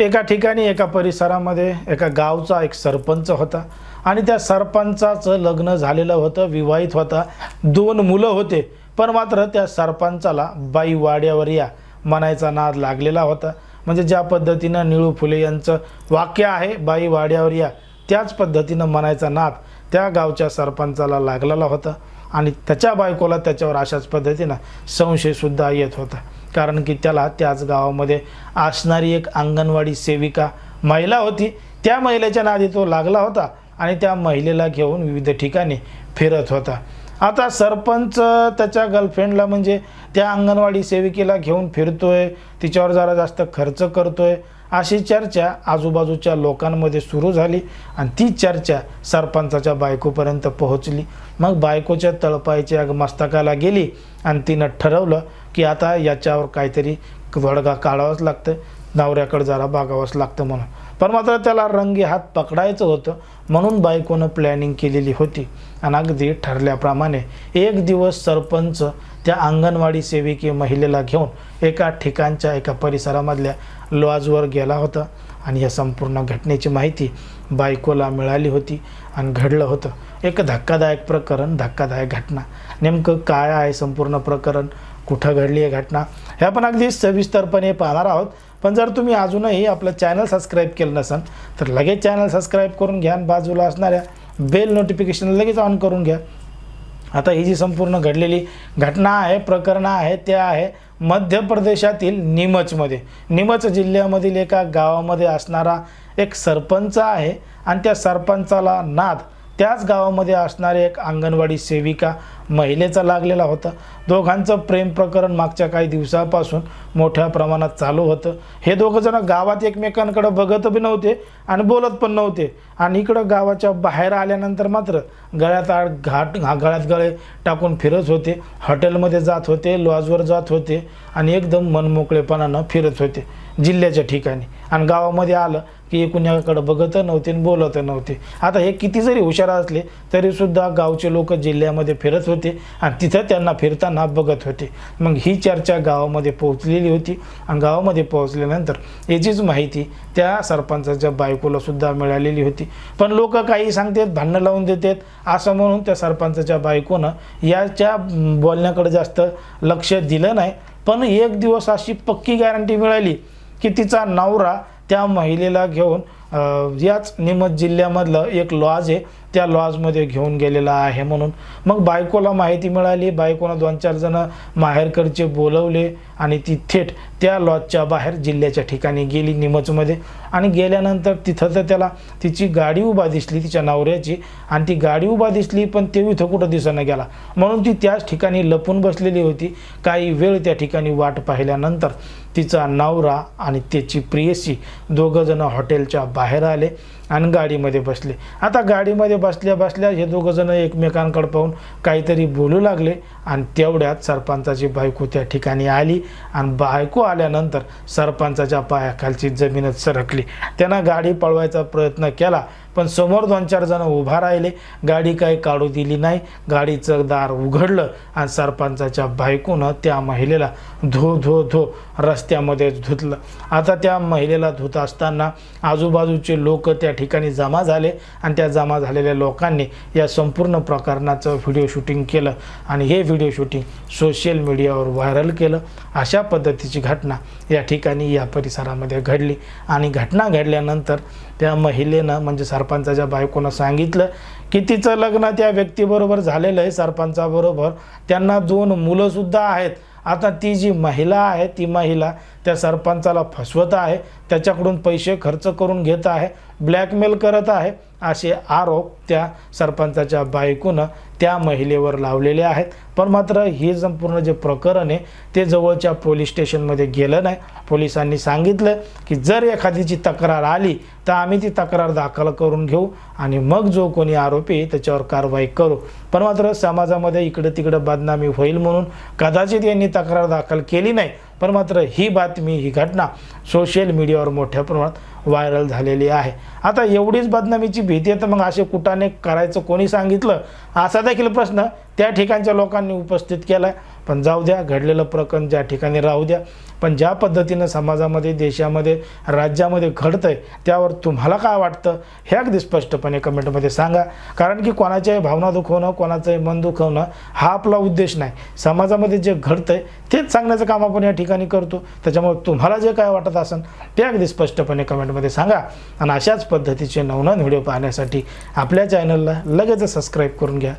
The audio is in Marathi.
एका ठिकाणी एका परिसरामध्ये एका गावचा एक सरपंच होता. आणि त्या सरपंचाचं लग्न झालेलं होतं विवाहित होता. दोन मुलं होते पण मात्र त्या सरपंचाला बाई वाड्यावर या म्हणायचा नाद लागलेला होता. म्हणजे ज्या पद्धतीनं निळू फुले यांचं वाक्य आहे बाई वाड्यावर या त्याच पद्धतीनं म्हणायचा नाद त्या गावच्या सरपंचाला लागलेला होता. आणि त्याच्या बायकोला त्याच्यावर अशाच पद्धतीनं संशयसुद्धा येत होता. कारण की त्याला त्याच गावामध्ये असणारी एक अंगणवाडी सेविका महिला होती. त्या महिलेच्या नादी तो लागला होता आणि त्या महिलेला घेऊन विविध ठिकाणी फिरत होता. आता सरपंच त्याच्या गर्लफ्रेंडला म्हणजे त्या अंगणवाडी सेविकेला घेऊन फिरतोय तिच्यावर जरा जास्त खर्च करतोय अशी चर्चा आजूबाजूच्या लोकांमध्ये सुरू झाली आणि ती चर्चा सरपंचाच्या बायकोपर्यंत पोहोचली. मग बायकोच्या तळपायच्या मस्तकाला गेली आणि तिनं ठरवलं की आता याच्यावर काहीतरी वडगा काढावाच लागतं नवऱ्याकडे जरा बागावंच लागतं म्हणून. पण मात्र त्याला रंगी हात पकडायचं होतं म्हणून बायकोनं प्लॅनिंग केलेली होती. आणि अगदी ठरल्याप्रमाणे एक दिवस सरपंच त्या अंगणवाडी सेविके महिलेला घेऊन एका ठिकाणच्या एका परिसरामधल्या लॉजवर गेला होता. आणि या संपूर्ण घटनेची माहिती बायकोला मिळाली होती आणि घडलं होतं. एक धक्कादायक प्रकरण धक्कादायक घटना. नेमकं काय आहे संपूर्ण प्रकरण? कुठं घडली आहे घटना? ह्या पण अगदी सविस्तरपणे पाहणार आहोत. पण जर तुम्ही अजूनही आपलं चॅनल सबस्क्राईब केलं नसेल तर लगेच चॅनल सबस्क्राईब करून घ्या आणि बाजूला असणाऱ्या बेल नोटिफिकेशन लगेच ऑन करून घ्या. आता ही जी संपूर्ण घडलेली घटना आहे प्रकरण आहे ते आहे मध्य प्रदेशातील निमचमध्ये. निमच जिल्ह्यामधील एका गावामध्ये असणारा एक सरपंच आहे आणि त्या सरपंचाला नाद त्याच गावामध्ये असणारी एक अंगणवाडी सेविका महिलेचा लागलेला होता. दोघांचं प्रेम प्रकरण मागच्या काही दिवसापासून मोठ्या प्रमाणात चालू होतं. हे दोघंजणं गावात एकमेकांकडे बघत बी नव्हते आणि बोलत पण नव्हते. आणि इकडं गावाच्या बाहेर आल्यानंतर मात्र गळ्यात आड घाट गळ्यात गळे टाकून फिरत होते. हॉटेलमध्ये जात होते लॉजवर जात होते आणि एकदम मनमोकळेपणानं फिरत होते. जिल्ह्याच्या ठिकाणी. आणि गावामध्ये आलं की हे कुणाकडे बघत नव्हते आणि बोलत नव्हते. आता हे किती जरी हुशार असले तरीसुद्धा गावचे लोक जिल्ह्यामध्ये फिरत होते आणि तिथं त्यांना फिरताना बघत होते. मग ही चर्चा गावामध्ये पोहोचलेली होती. आणि गावामध्ये पोहोचल्यानंतर याचीच माहिती त्या सरपंचाच्या बायकोलासुद्धा मिळालेली होती. पण लोक काही सांगतात भांडणं लावून देतात असं म्हणून त्या सरपंचाच्या बायकोनं याच्या बोलण्याकडे जास्त लक्ष दिलं नाही. पण एक दिवस अशी पक्की गॅरंटी मिळाली की तिचा नवरा त्या महिलेला घेऊन याच निमत जिल्ह्यामधलं एक लॉज आहे. त्या लॉजमध्ये घेऊन गेलेला आहे म्हणून. मग बायकोला माहिती मिळाली. बायकोनं दोन चार जणं माहेरकडचे बोलवले. आणि ती थेट त्या लॉजच्या बाहेर जिल्ह्याच्या ठिकाणी गेली निमचमध्ये आणि गेल्यानंतर तिथं तर त्याला तिची गाडी उभा दिसली तिच्या नवऱ्याची. आणि ती गाडी उभा दिसली पण ते इथं कुठं दिसणं गेला. म्हणून ती त्याच ठिकाणी लपून बसलेली होती. काही वेळ त्या ठिकाणी वाट पाहिल्यानंतर तिचा नवरा आणि त्याची प्रियसी दोघंजणं हॉटेलच्या बाहेर आले आणि गाडीमध्ये बसले. आता गाडीमध्ये बसल्या बसल्या हे दोघंजणं एकमेकांकडे पाहून काहीतरी बोलू लागले आणि तेवढ्यात सरपंचाची बायको त्या ठिकाणी आली. आणि बायको आल्यानंतर सरपंचाच्या पायाखालची जमीनच सरकली. त्यानं गाडी पळवायचा प्रयत्न केला. पण समोर दोन चार जण उभा राहिले. गाडी काही काढू दिली नाही. गाडीचं दार उघडलं आणि सरपंचाच्या बायकोनं त्या महिलेला धो धो धो रस्त्यामध्ये धुतलं. आता त्या महिलेला धुत असताना आजूबाजूचे लोक त्या ठिकाणी जमा झाले आणि त्या जमा झालेल्या लोकांनी या संपूर्ण प्रकरणाचं व्हिडिओ शूटिंग केलं आणि हे व्हिडिओ शूटिंग सोशल मीडियावर व्हायरल केलं. अशा पद्धतीची घटना या ठिकाणी या परिसरामध्ये घडली आणि घटना घडल्यानंतर त्या महिलेनं म्हणजे सरपंचाच्या बायकोनं सांगितलं की तिचं लग्न त्या व्यक्तीबरोबर झालेलं आहे सरपंचाबरोबर. त्यांना दोन मुलंसुद्धा आहेत. आता ती जी महिला आहे ती महिला त्या सरपंचाला फसवत आहे त्याच्याकडून पैसे खर्च करून घेत आहे ब्लॅकमेल करत आहे. असे आरोप त्या सरपंचाच्या बायकोनं त्या महिलेवर लावलेले आहेत. पण मात्र हे संपूर्ण जे प्रकरण आहे ते जवळच्या पोलीस स्टेशनमध्ये गेलं नाही. पोलिसांनी सांगितलं की जर एखादीची तक्रार आली तर आम्ही ती तक्रार दाखल करून घेऊ आणि मग जो कोणी आरोपी त्याच्यावर कारवाई करू. पण मात्र समाजामध्ये इकडं तिकडं बदनामी होईल म्हणून कदाचित यांनी तक्रार दाखल केली नाही. पण मात्र ही बातमी ही घटना सोशल मीडियावर मोठ्या प्रमाणात व्हायरल झालेली आहे. आता एवढीच बदनामीची भीती आहे तर मग असे कुटाने करायचं कोणी सांगितलं? असा देखील प्रश्न त्या ठिकाणच्या लोकांनी उपस्थित केला पण जाऊ द्या घडलेलं प्रकरण ज्या ठिकाणी राहू द्या. पण ज्या पद्धतीनं समाजामध्ये देशामध्ये राज्यामध्ये घडतं आहे त्यावर तुम्हाला काय वाटतं? हे अगदी स्पष्टपणे कमेंटमध्ये सांगा. कारण की कोणाच्याही भावना दुखवणं कोणाचंही मन दुखवणं हा आपला उद्देश नाही. समाजामध्ये जे घडतं आहे तेच सांगण्याचं काम आपण या ठिकाणी करतो. त्याच्यामुळे तुम्हाला जे काय वाटत असेल ते अगदी स्पष्टपणे कमेंटमध्ये सांगा. आणि अशाच पद्धतीचे नवनवीन व्हिडिओ पाहण्यासाठी आपल्या चॅनलला लगेच सबस्क्राईब करून घ्या.